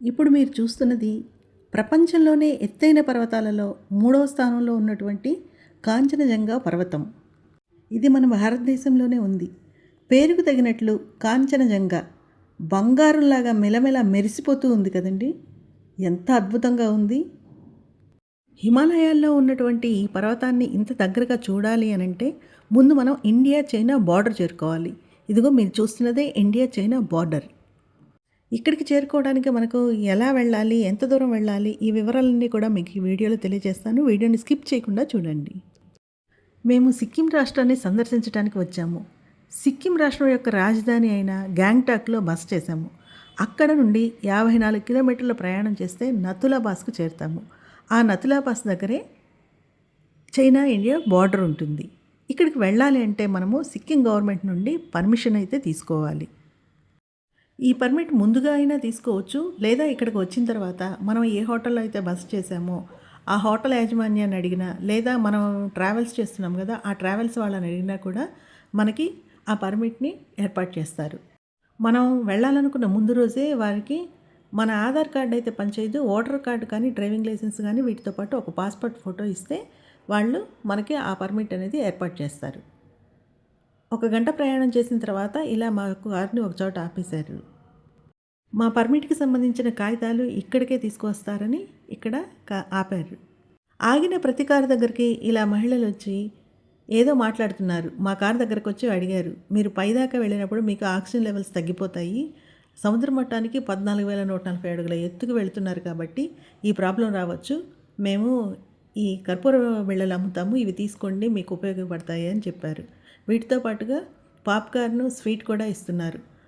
ఇప్పుడు మీరు చూస్తున్నది ప్రపంచంలోనే ఎత్తైన పర్వతాలలో మూడవ స్థానంలో ఉన్నటువంటి కాంచనజంగా పర్వతం. ఇది మన భారతదేశంలోనే ఉంది. పేరుకు తగినట్లు కాంచనజంగా బంగారంలాగా మెలమెల మెరిసిపోతూ ఉంది కదండి? ఎంత అద్భుతంగా ఉంది! హిమాలయాల్లో ఉన్నటువంటి ఈ పర్వతాన్ని ఇంత దగ్గరగా చూడాలి అని అంటే ముందు మనం ఇండియా చైనా బార్డర్ చేరుకోవాలి. ఇదిగో మీరు చూస్తున్నదే ఇండియా చైనా బార్డర్. ఇక్కడికి చేరుకోవడానికి మనకు ఎలా వెళ్ళాలి ఎంత దూరం వెళ్ళాలి ఈ వివరాలన్నీ కూడా మీకు ఈ వీడియోలో తెలియజేస్తాను. వీడియోని స్కిప్ చేయకుండా చూడండి. మేము సిక్కిం రాష్ట్రాన్ని సందర్శించడానికి వచ్చాము. సిక్కిం రాష్ట్రం యొక్క రాజధాని అయిన గ్యాంగ్టాక్లో బస చేశాము. అక్కడ నుండి యాభై నాలుగు కిలోమీటర్ల ప్రయాణం చేస్తే నతులాబాస్కు చేరుతాము. ఆ నతులాబాస్ దగ్గరే చైనా ఇండియా బార్డర్ ఉంటుంది. ఇక్కడికి వెళ్ళాలి అంటే మనము సిక్కిం గవర్నమెంట్ నుండి పర్మిషన్ అయితే తీసుకోవాలి. ఈ పర్మిట్ ముందుగా అయినా తీసుకోవచ్చు లేదా ఇక్కడికి వచ్చిన తర్వాత మనం ఏ హోటల్లో అయితే బస చేసామో ఆ హోటల్ యాజమాన్యాన్ని అడిగినా లేదా మనం ట్రావెల్స్ చేస్తున్నాం కదా ఆ ట్రావెల్స్ వాళ్ళని అడిగినా కూడా మనకి ఆ పర్మిట్ని ఏర్పాటు చేస్తారు. మనం వెళ్ళాలనుకున్న ముందు రోజే వారికి మన ఆధార్ కార్డు అయితే పనిచేయదు ఓటర్ కార్డు కానీ డ్రైవింగ్ లైసెన్స్ కానీ వీటితో పాటు ఒక పాస్పోర్ట్ ఫోటో ఇస్తే వాళ్ళు మనకి ఆ పర్మిట్ అనేది ఏర్పాటు చేస్తారు. ఒక గంట ప్రయాణం చేసిన తర్వాత ఇలా మాకు కార్ని ఒక చోట ఆపేశారు. మా పర్మిట్కి సంబంధించిన కాగితాలు ఇక్కడికే తీసుకువస్తారని ఇక్కడ కా- ఆపారు. ఆగిన ప్రతి కారు దగ్గరికి ఇలా మహిళలు వచ్చి ఏదో మాట్లాడుతున్నారు. మా కారు దగ్గరకు వచ్చి అడిగారు. మీరు పైదాకా వెళ్ళినప్పుడు మీకు ఆక్సిజన్ లెవెల్స్ తగ్గిపోతాయి. సముద్ర మట్టానికి పద్నాలుగు వేల నూట నలభై అడుగుల ఎత్తుకు వెళుతున్నారు కాబట్టి ఈ ప్రాబ్లం రావచ్చు. మేము ఈ కర్పూర బిళ్ళలు అమ్ముతాము. ఇవి తీసుకోండి మీకు ఉపయోగపడతాయి అని చెప్పారు. వీటితో పాటుగా పాప్కార్న్ స్వీట్ కూడా ఇస్తున్నారు.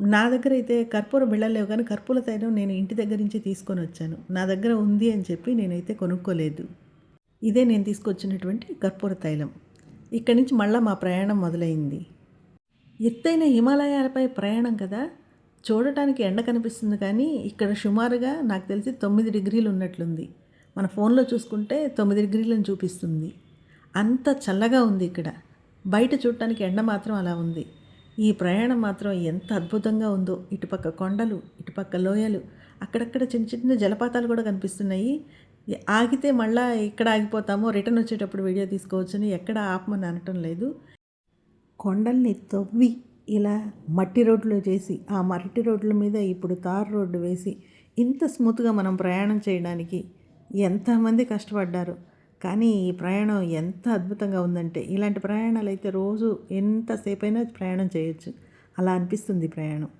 నా దగ్గర అయితే కర్పూర బిళ్ళలేవు కానీ కర్పూర తైలం నేను ఇంటి దగ్గర నుంచి తీసుకొని వచ్చాను. నా దగ్గర ఉంది అని చెప్పి నేనైతే కొనుక్కోలేదు. ఇదే నేను తీసుకొచ్చినటువంటి కర్పూర తైలం. ఇక్కడి నుంచి మళ్ళీ మా ప్రయాణం మొదలైంది. ఎత్తైన హిమాలయాలపై ప్రయాణం కదా? చూడటానికి ఎండ కనిపిస్తుంది కానీ ఇక్కడ సుమారుగా నాకు తెలిసి తొమ్మిది డిగ్రీలు ఉన్నట్లుంది. మన ఫోన్లో చూసుకుంటే తొమ్మిది డిగ్రీలను చూపిస్తుంది. అంత చల్లగా ఉంది ఇక్కడ. బయట చూడటానికి ఎండ మాత్రం అలా ఉంది. ఈ ప్రయాణం మాత్రం ఎంత అద్భుతంగా ఉందో. ఇటుపక్క కొండలు ఇటుపక్క లోయలు అక్కడక్కడ చిన్న చిన్న జలపాతాలు కూడా కనిపిస్తున్నాయి. ఆగితే మళ్ళీ ఇక్కడ ఆగిపోతామో రిటర్న్ వచ్చేటప్పుడు వీడియో తీసుకోవచ్చని ఎక్కడ ఆపమని అనటం లేదు. కొండల్ని తవ్వి ఇలా మట్టి రోడ్లు చేసి ఆ మట్టి రోడ్ల మీద ఇప్పుడు తార్ రోడ్డు వేసి ఇంత స్మూత్గా మనం ప్రయాణం చేయడానికి ఎంతమంది కష్టపడ్డారు. కానీ ఈ ప్రయాణం ఎంత అద్భుతంగా ఉందంటే ఇలాంటి ప్రయాణాలు అయితే రోజు ఎంతసేపు అయినా ప్రయాణం చేయొచ్చు. అలా అనిపిస్తుంది ప్రయాణం.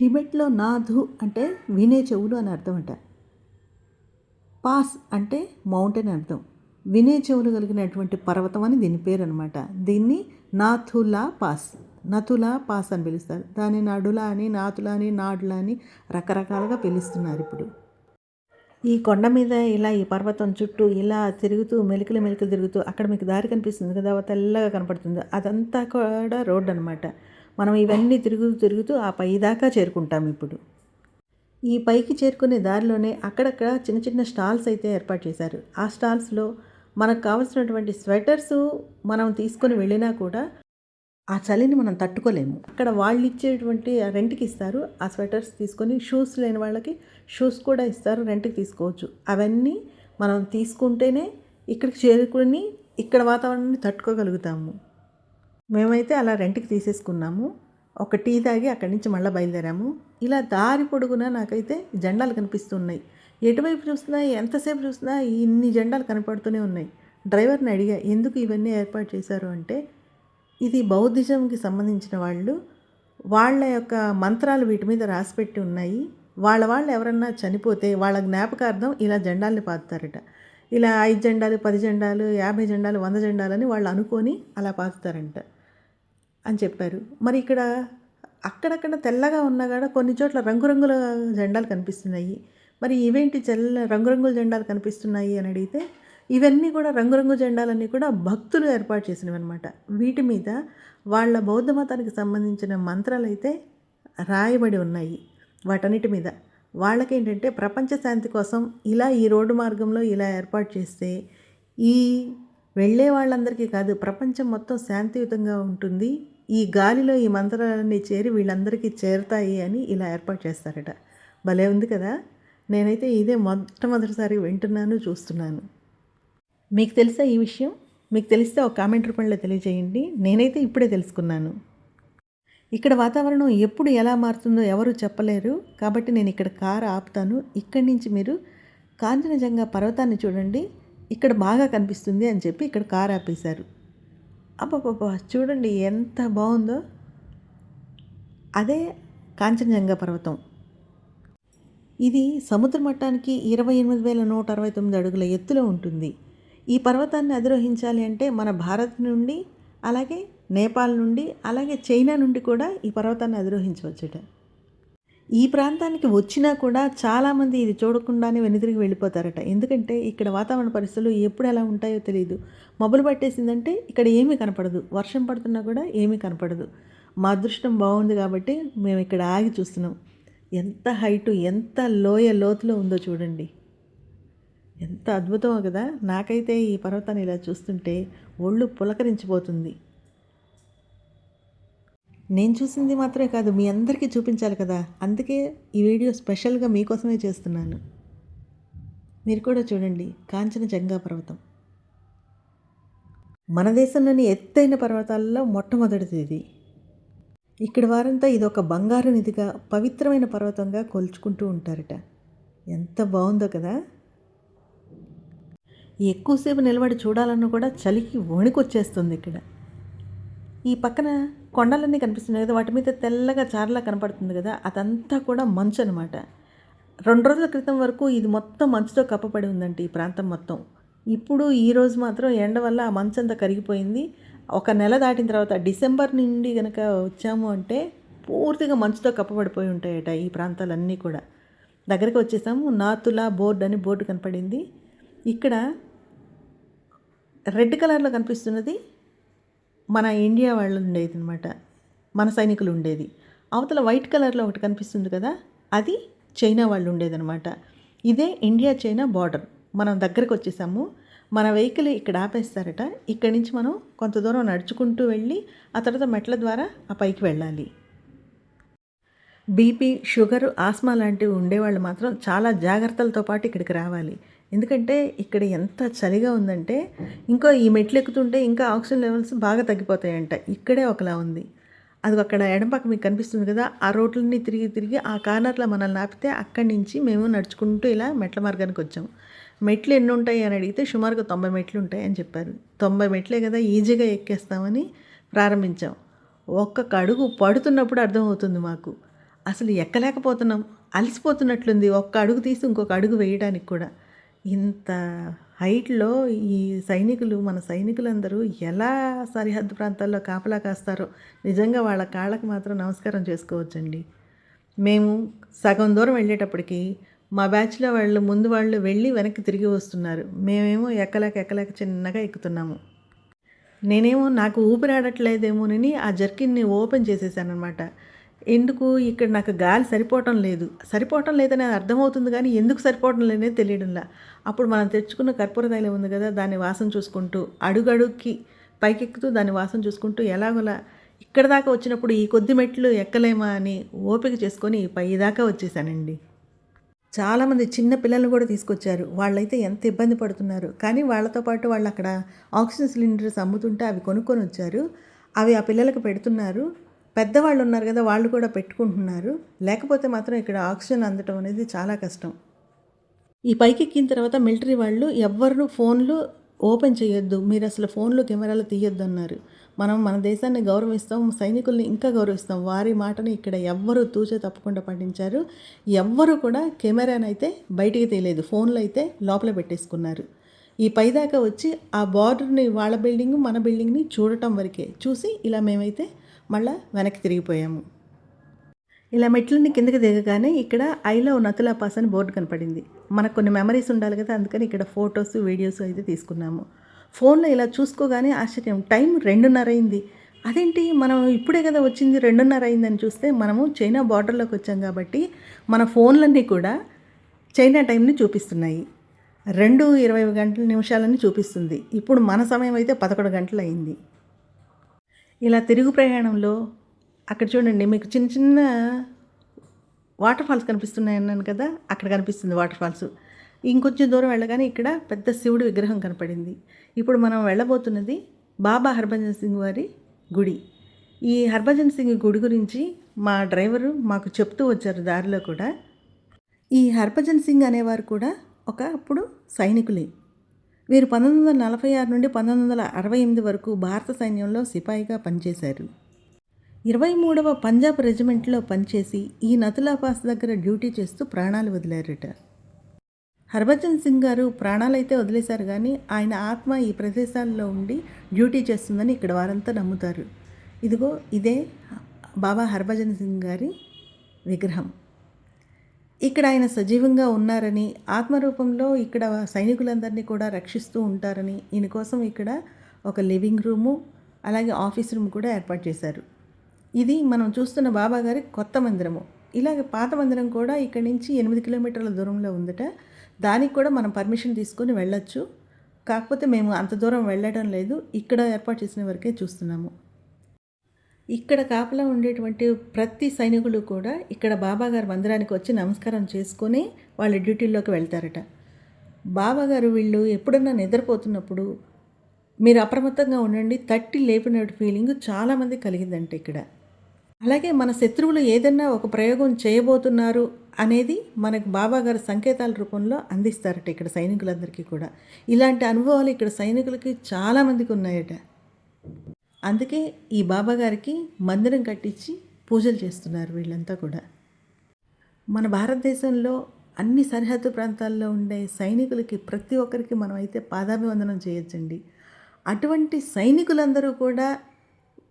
టిబెట్లో నాథు అంటే వినే చెవులు అని అర్థం అంట పాస్ అంటే మౌంటైన్ అర్థం. వినే చెవులు కలిగినటువంటి పర్వతం అని దీని పేరు అనమాట దీన్ని నాథులా పాస్. నతులా పాస్ అని పిలుస్తారు. దాన్ని నడులా అని నాతులా అని నాడులా అని రకరకాలుగా పిలుస్తున్నారు ఇప్పుడు. ఈ కొండ మీద ఇలా ఈ పర్వతం చుట్టూ ఇలా తిరుగుతూ మెలికలు మెలికలు తిరుగుతూ అక్కడ మీకు దారి కనిపిస్తుంది కదా తెల్లగా కనపడుతుంది. అదంతా కూడా రోడ్డు అనమాట మనం ఇవన్నీ తిరుగుతూ తిరుగుతూ ఆ పై దాకా చేరుకుంటాం ఇప్పుడు. ఈ పైకి చేరుకునే దారిలోనే అక్కడక్కడ చిన్న చిన్న స్టాల్స్ అయితే ఏర్పాటు చేశారు. ఆ స్టాల్స్లో మనకు కావాల్సినటువంటి స్వెటర్స్ మనం తీసుకొని వెళ్ళినా కూడా ఆ చలిని మనం తట్టుకోలేము. అక్కడ వాళ్ళు ఇచ్చేటువంటి రెంట్కి ఇస్తారు. ఆ స్వెటర్స్ తీసుకొని షూస్ లేని వాళ్ళకి షూస్ కూడా ఇస్తారు రెంట్కి తీసుకోవచ్చు. అవన్నీ మనం తీసుకుంటేనే ఇక్కడికి చేరుకుని ఇక్కడ వాతావరణాన్ని తట్టుకోగలుగుతాము. మేమైతే అలా రెంట్కి తీసేసుకున్నాము. ఒక టీ తాగి అక్కడి నుంచి మళ్ళీ బయలుదేరాము. ఇలా దారి పొడుగునా నాకైతే జెండాలు కనిపిస్తున్నాయి. ఎటువైపు చూసినా ఎంతసేపు చూసినా ఇన్ని జెండాలు కనపడుతూనే ఉన్నాయి. డ్రైవర్ని అడిగా ఎందుకు ఇవన్నీ ఏర్పాటు చేశారు? అంటే ఇది బౌద్ధిజంకి సంబంధించిన వాళ్ళు వాళ్ళ యొక్క మంత్రాలు వీటి మీద రాసిపెట్టి ఉన్నాయి. వాళ్ళ వాళ్ళు ఎవరన్నా చనిపోతే వాళ్ళ జ్ఞాపకార్థం ఇలా జెండాల్ని పాతుతారట. ఇలా ఐదు జెండాలు పది జెండాలు యాభై జెండాలు వంద జెండాలని వాళ్ళు అనుకొని అలా పాతుతారంట అని చెప్పారు. మరి ఇక్కడ అక్కడక్కడ తెల్లగా ఉన్నా కూడా కొన్ని చోట్ల రంగురంగుల జెండాలు కనిపిస్తున్నాయి. మరి ఇవేంటి చెల్ల రంగురంగుల జెండాలు కనిపిస్తున్నాయి అని అడిగితే ఇవన్నీ కూడా రంగురంగు జెండాలన్నీ కూడా భక్తులు ఏర్పాటు చేసినవి అనమాట వీటి మీద వాళ్ళ బౌద్ధ మతానికి సంబంధించిన మంత్రాలు అయితే రాయబడి ఉన్నాయి. వాటన్నిటి మీద వాళ్ళకేంటంటే ప్రపంచ శాంతి కోసం ఇలా ఈ రోడ్డు మార్గంలో ఇలా ఏర్పాటు చేస్తే ఈ వెళ్ళే వాళ్ళందరికీ కాదు ప్రపంచం మొత్తం శాంతియుతంగా ఉంటుంది. ఈ గాలిలో ఈ మంత్రాలన్నీ చేరి వీళ్ళందరికీ చేరుతాయి అని ఇలా ఏర్పాటు చేస్తారట. భలే ఉంది కదా? నేనైతే ఇదే మొట్టమొదటిసారి వింటున్నాను చూస్తున్నాను. మీకు తెలుసా ఈ విషయం? మీకు తెలిస్తే ఒక కామెంట్ రూపంలో తెలియజేయండి. నేనైతే ఇప్పుడే తెలుసుకున్నాను. ఇక్కడ వాతావరణం ఎప్పుడు ఎలా మారుతుందో ఎవరు చెప్పలేరు. కాబట్టి నేను ఇక్కడ కారు ఆపుతాను. ఇక్కడి నుంచి మీరు కాంచనజంగా పర్వతాన్ని చూడండి. ఇక్కడ బాగా కనిపిస్తుంది అని చెప్పి ఇక్కడ కారు ఆపేశారు. అబ్బబ్బబ్బా చూడండి ఎంత బాగుందో. అదే కాంచనజంగా పర్వతం. ఇది సముద్ర మట్టానికి ఇరవై ఎనిమిది వేల నూట అరవై తొమ్మిది అడుగుల ఎత్తులో ఉంటుంది. ఈ పర్వతాన్ని అధిరోహించాలి అంటే మన భారత్ నుండి అలాగే నేపాల్ నుండి అలాగే చైనా నుండి కూడా ఈ పర్వతాన్ని అధిరోహించవచ్చుట. ఈ ప్రాంతానికి వచ్చినా కూడా చాలామంది ఇది చూడకుండానే వెనుదిరిగి వెళ్ళిపోతారట. ఎందుకంటే ఇక్కడ వాతావరణ పరిస్థితులు ఎప్పుడు ఎలా ఉంటాయో తెలియదు మబ్బులు పట్టేసిందంటే ఇక్కడ ఏమీ కనపడదు. వర్షం పడుతున్నా కూడా ఏమీ కనపడదు. మా అదృష్టం బాగుంది కాబట్టి మేము ఇక్కడ ఆగి చూస్తున్నాం. ఎంత హైటు ఎంత లోయ లోతులో ఉందో చూడండి. ఎంత అద్భుతమో కదా. నాకైతే ఈ పర్వతాన్ని ఇలా చూస్తుంటే ఒళ్ళు పులకరించిపోతుంది. నేను చూసింది మాత్రమే కాదు మీ అందరికీ చూపించాలి కదా. అందుకే ఈ వీడియో స్పెషల్గా మీకోసమే చేస్తున్నాను. మీరు కూడా చూడండి కాంచనజంగా పర్వతం. మన దేశంలోని ఎత్తైన పర్వతాలలో మొట్టమొదటిది ఇది. ఇక్కడ వారంతా ఇది ఒక బంగారు నిధిగా పవిత్రమైన పర్వతంగా కొలుచుకుంటూ ఉంటారట. ఎంత బాగుందో కదా. ఎక్కువసేపు నిలబడి చూడాలన్నా కూడా చలికి వణికొచ్చేస్తుంది ఇక్కడ. ఈ పక్కన కొండలన్నీ కనిపిస్తున్నాయి కదా వాటి మీద తెల్లగా చారలా కనపడుతుంది కదా అదంతా కూడా మంచు అనమాట రెండు రోజుల క్రితం వరకు ఇది మొత్తం మంచుతో కప్పబడి ఉందండి ఈ ప్రాంతం మొత్తం. ఇప్పుడు ఈ రోజు మాత్రం ఎండ వల్ల ఆ మంచు అంతా కరిగిపోయింది. ఒక నెల దాటిన తర్వాత డిసెంబర్ నుండి కనుక వచ్చాము అంటే పూర్తిగా మంచుతో కప్పబడిపోయి ఉంటాయట ఈ ప్రాంతాలన్నీ కూడా. దగ్గరికి వచ్చేసాము నాతుల బోర్డు అని బోర్డు కనపడింది. ఇక్కడ రెడ్ కలర్లో కనిపిస్తున్నది మన ఇండియా వాళ్ళు ఉండేది అనమాట మన సైనికులు ఉండేది. అవతల వైట్ కలర్లో ఒకటి కనిపిస్తుంది కదా అది చైనా వాళ్ళు ఉండేదనమాట ఇదే ఇండియా చైనా బార్డర్. మనం దగ్గరకు వచ్చేసాము. మన వెహికల్ ఇక్కడ ఆపేస్తారట. ఇక్కడి నుంచి మనం కొంత దూరం నడుచుకుంటూ వెళ్ళి ఆ తర్వాత మెట్ల ద్వారా ఆ పైకి వెళ్ళాలి. బీపీ షుగర్ ఆస్మా లాంటివి ఉండేవాళ్ళు మాత్రం చాలా జాగ్రత్తలతో పాటు ఇక్కడికి రావాలి. ఎందుకంటే ఇక్కడ ఎంత చలిగా ఉందంటే ఇంకా ఈ మెట్లు ఎక్కుతుంటే ఇంకా ఆక్సిజన్ లెవెల్స్ బాగా తగ్గిపోతాయంట. ఇక్కడే ఒకలా ఉంది. అది అక్కడ ఎడమపక్క మీకు కనిపిస్తుంది కదా ఆ రోడ్లన్నీ తిరిగి తిరిగి ఆ కార్నర్లో మనల్ని ఆపితే అక్కడి నుంచి మేము నడుచుకుంటూ ఇలా మెట్ల మార్గానికి వచ్చాము మెట్లు ఎన్ని ఉంటాయి అని అడిగితే సుమారుగా తొంభై మెట్లు ఉంటాయి అని చెప్పారు. తొంభై మెట్లే కదా ఈజీగా ఎక్కేస్తామని ప్రారంభించాం. ఒక్కొక్క అడుగు పడుతున్నప్పుడు అర్థమవుతుంది మాకు. అసలు ఎక్కలేకపోతున్నాం. అలసిపోతున్నట్లుంది ఒక్క అడుగు తీసి ఇంకొక అడుగు వేయడానికి కూడా. ఇంత హైట్లో ఈ సైనికులు మన సైనికులందరూ ఎలా సరిహద్దు ప్రాంతాల్లో కాపలా కాస్తారో నిజంగా వాళ్ళ కాళ్ళకు మాత్రం నమస్కారం చేసుకోవచ్చండి. మేము సగం దూరం వెళ్ళేటప్పటికి మా బ్యాచ్లో వాళ్ళు ముందు వాళ్ళు వెళ్ళి వెనక్కి తిరిగి వస్తున్నారు. మేమేమో ఎక్కలేక ఎక్కలేక చిన్నగా ఎక్కుతున్నాము. నేనేమో నాకు ఊపిరాడట్లేదేమోనని ఆ జర్కిన్ని ఓపెన్ చేసేసాను అనమాట ఎందుకు ఇక్కడ నాకు గాలి సరిపోవటం లేదు? సరిపోవటం లేదని అది అర్థమవుతుంది కానీ ఎందుకు సరిపోవటం లేదనే తెలియడంలా. అప్పుడు మనం తెచ్చుకున్న కర్పూర తైలం ఉంది కదా దాన్ని వాసన చూసుకుంటూ అడుగడుక్కి పైకెక్కుతూ దాన్ని వాసన చూసుకుంటూ ఎలాగోలా ఇక్కడ దాకా వచ్చినప్పుడు ఈ కొద్ది మెట్లు ఎక్కలేమా అని ఓపిక చేసుకొని పై దాకా వచ్చేసానండి. చాలామంది చిన్న పిల్లలు కూడా తీసుకొచ్చారు. వాళ్ళైతే ఎంత ఇబ్బంది పడుతున్నారు. కానీ వాళ్ళతో పాటు వాళ్ళు అక్కడ ఆక్సిజన్ సిలిండర్స్ అమ్ముతుంటే అవి కొనుక్కొని వచ్చారు. అవి ఆ పిల్లలకు పెడుతున్నారు. పెద్దవాళ్ళు ఉన్నారు కదా వాళ్ళు కూడా పెట్టుకుంటున్నారు. లేకపోతే మాత్రం ఇక్కడ ఆక్సిజన్ అందటం అనేది చాలా కష్టం. ఈ పైకి ఎక్కిన తర్వాత మిలిటరీ వాళ్ళు ఎవ్వరు ఫోన్లు ఓపెన్ చేయొద్దు మీరు అసలు ఫోన్లు కెమెరాలు తీయొద్దు అన్నారు మనం మన దేశాన్ని గౌరవిస్తాం సైనికుల్ని ఇంకా గౌరవిస్తాం. వారి మాటని ఇక్కడ ఎవ్వరూ తూచే తప్పకుండా పాటించారు. ఎవ్వరు కూడా కెమెరానైతే బయటికి తీయలేదు ఫోన్లు అయితే లోపల పెట్టేసుకున్నారు. ఈ పైదాకా వచ్చి ఆ బార్డర్ని వాళ్ళ బిల్డింగ్ మన బిల్డింగ్ని చూడటం వరకే. చూసి ఇలా మేమైతే మళ్ళీ వెనక్కి తిరిగిపోయాము. ఇలా మెట్లని కిందకి దిగగానే ఇక్కడ ఐ లవ్ నతులా పాస్ అని బోర్డు కనపడింది. మనకు కొన్ని మెమరీస్ ఉండాలి కదా అందుకని ఇక్కడ ఫొటోస్ వీడియోస్ అయితే తీసుకున్నాము. ఫోన్లో ఇలా చూసుకోగానే ఆశ్చర్యం టైం రెండున్నర అయింది. అదేంటి మనం ఇప్పుడే కదా వచ్చింది రెండున్నర అయిందని చూస్తే మనము చైనా బార్డర్లోకి వచ్చాం కాబట్టి మన ఫోన్లన్నీ కూడా చైనా టైంని చూపిస్తున్నాయి. రెండు ఇరవై గంటల నిమిషాలని చూపిస్తుంది. ఇప్పుడు మన సమయం అయితే పదకొండు గంటలు అయింది ఇలా తిరుగు ప్రయాణంలో అక్కడ చూడండి మీకు చిన్న చిన్న వాటర్ ఫాల్స్ కనిపిస్తున్నాయి అన్నాను కదా అక్కడ కనిపిస్తుంది వాటర్ ఫాల్స్ ఇంకొంచెం దూరం వెళ్ళగానే ఇక్కడ పెద్ద శివుడి విగ్రహం కనపడింది. ఇప్పుడు మనం వెళ్ళబోతున్నది బాబా హర్భజన్ సింగ్ వారి గుడి. ఈ హర్భజన్ సింగ్ గుడి గురించి మా డ్రైవరు మాకు చెప్తూ వచ్చారు దారిలో కూడా. ఈ హర్భజన్ సింగ్ అనేవారు కూడా ఒక అప్పుడు సైనికులే. వీరు పంతొమ్మిది వందల నలభై ఆరు నుండి పంతొమ్మిది వందల అరవై ఎనిమిది వరకు భారత సైన్యంలో సిపాయిగా పనిచేశారు. ఇరవై మూడవ పంజాబ్ రెజిమెంట్లో పనిచేసి ఈ నతులా పాస్ దగ్గర డ్యూటీ చేస్తూ ప్రాణాలు వదిలారట. హర్భజన్ సింగ్ గారు ప్రాణాలైతే వదిలేశారు కానీ ఆయన ఆత్మ ఈ ప్రదేశాల్లో ఉండి డ్యూటీ చేస్తుందని ఇక్కడ వారంతా నమ్ముతారు. ఇదిగో ఇదే బాబా హర్భజన్ సింగ్ గారి విగ్రహం. ఇక్కడ ఆయన సజీవంగా ఉన్నారని ఆత్మరూపంలో ఇక్కడ సైనికులందరినీ కూడా రక్షిస్తూ ఉంటారని ఈయన కోసం ఇక్కడ ఒక లివింగ్ రూము అలాగే ఆఫీస్ రూమ్ కూడా ఏర్పాటు చేశారు. ఇది మనం చూస్తున్న బాబా గారి కొత్త మందిరము. ఇలాగ పాత మందిరం కూడా ఇక్కడి నుంచి ఎనిమిది కిలోమీటర్ల దూరంలో ఉందట. దానికి కూడా మనం పర్మిషన్ తీసుకొని వెళ్ళొచ్చు. కాకపోతే మేము అంత దూరం వెళ్ళడం లేదు. ఇక్కడ ఏర్పాటు చేసిన వరకే చూస్తున్నాము. ఇక్కడ కాపలా ఉండేటువంటి ప్రతి సైనికులు కూడా ఇక్కడ బాబాగారు మందిరానికి వచ్చి నమస్కారం చేసుకొని వాళ్ళ డ్యూటీల్లోకి వెళ్తారట. బాబాగారు వీళ్ళు ఎప్పుడన్నా నిద్రపోతున్నప్పుడు మీరు అప్రమత్తంగా ఉండండి తట్టి లేపినట్టు ఫీలింగ్ చాలామంది కలిగిందంట ఇక్కడ. అలాగే మన శత్రువులు ఏదన్నా ఒక ప్రయోగం చేయబోతున్నారు అనేది మనకు బాబాగారు సంకేతాల రూపంలో అందిస్తారట ఇక్కడ సైనికులందరికీ కూడా. ఇలాంటి అనుభవాలు ఇక్కడ సైనికులకి చాలామందికి ఉన్నాయట. అందుకే ఈ బాబా గారికి మందిరం కట్టించి పూజలు చేస్తున్నారు వీళ్ళంతా కూడా. మన భారతదేశంలో అన్ని సరిహద్దు ప్రాంతాల్లో ఉండే సైనికులకి ప్రతి ఒక్కరికి మనం అయితే పాదాభివందనం చేయొచ్చండి. అటువంటి సైనికులందరూ కూడా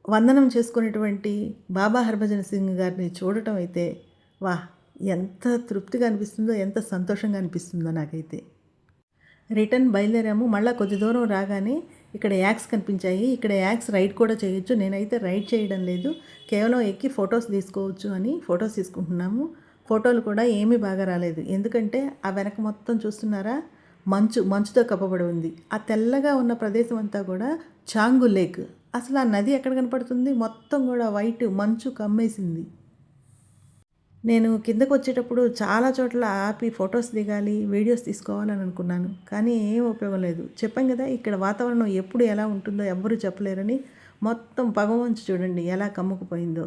వందనం చేసుకునేటువంటి బాబా హర్భజన్ సింగ్ గారిని చూడటం అయితే వా ఎంత తృప్తిగా అనిపిస్తుందో ఎంత సంతోషంగా అనిపిస్తుందో నాకైతే. రిటర్న్ బయలుదేరాము. మళ్ళీ కొద్ది దూరం రాగానే ఇక్కడ యాక్స్ కనిపించాయి. ఇక్కడ యాక్స్ రైడ్ కూడా చేయొచ్చు. నేనైతే రైడ్ చేయడం లేదు. కేవలం ఎక్కి ఫొటోస్ తీసుకోవచ్చు అని ఫొటోస్ తీసుకుంటున్నాము. ఫోటోలు కూడా ఏమీ బాగా రాలేదు. ఎందుకంటే ఆ వెనక మొత్తం చూస్తున్నారా? మంచు మంచుతో కప్పబడి ఉంది. ఆ తెల్లగా ఉన్న ప్రదేశం అంతా కూడా చాంగు లేక్. అసలు ఆ నది ఎక్కడ కనపడుతుంది? మొత్తం కూడా వైట్ మంచు కమ్మేసింది. నేను కిందకు వచ్చేటప్పుడు చాలా చోట్ల ఆపి ఫొటోస్ దిగాలి వీడియోస్ తీసుకోవాలని అనుకున్నాను కానీ ఏం ఉపయోగం లేదు. చెప్పాం కదా ఇక్కడ వాతావరణం ఎప్పుడు ఎలా ఉంటుందో ఎవ్వరూ చెప్పలేరని మొత్తం పగవంచు చూడండి ఎలా కమ్ముకుపోయిందో.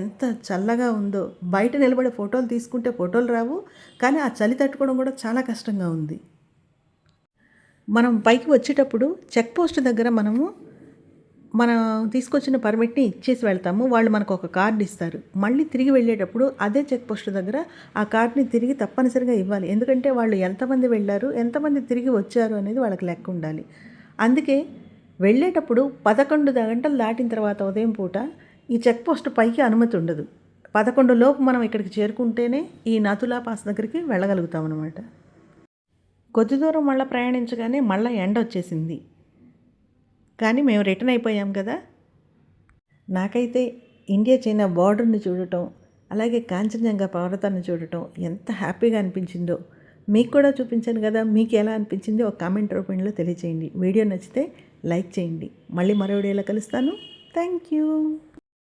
ఎంత చల్లగా ఉందో. బయట నిలబడే ఫోటోలు తీసుకుంటే ఫోటోలు రావు కానీ ఆ చలి తట్టుకోవడం కూడా చాలా కష్టంగా ఉంది. మనం పైకి వచ్చేటప్పుడు చెక్ పోస్ట్ దగ్గర మనము మనం తీసుకొచ్చిన పర్మిట్ని ఇచ్చేసి వెళ్తాము. వాళ్ళు మనకు ఒక కార్డు ఇస్తారు. మళ్ళీ తిరిగి వెళ్ళేటప్పుడు అదే చెక్ పోస్ట్ దగ్గర ఆ కార్డుని తిరిగి తప్పనిసరిగా ఇవ్వాలి. ఎందుకంటే వాళ్ళు ఎంతమంది వెళ్ళారు ఎంతమంది తిరిగి వచ్చారు అనేది వాళ్ళకి లెక్క ఉండాలి. అందుకే వెళ్ళేటప్పుడు పదకొండు గంటలు దాటిన తర్వాత ఉదయం పూట ఈ చెక్ పోస్ట్ పైకి అనుమతి ఉండదు. పదకొండు లోపు మనం ఇక్కడికి చేరుకుంటేనే ఈ నతులా పాస్ దగ్గరికి వెళ్ళగలుగుతాం అనమాట కొద్ది దూరం మళ్ళీ ప్రయాణించగానే మళ్ళీ ఎండ వచ్చేసింది. కానీ మేము రిటర్న్ అయిపోయాం కదా. నాకైతే ఇండియా చైనా బార్డర్ని చూడటం అలాగే కాంచనజంగా పర్వతాన్ని చూడటం ఎంత హ్యాపీగా అనిపించిందో. మీకు కూడా చూపించాను కదా మీకు ఎలా అనిపించింది ఒక కామెంట్ రూపంలో తెలియచేయండి. వీడియో నచ్చితే లైక్ చేయండి. మళ్ళీ మరో వీడియోలో కలుస్తాను. Thank you.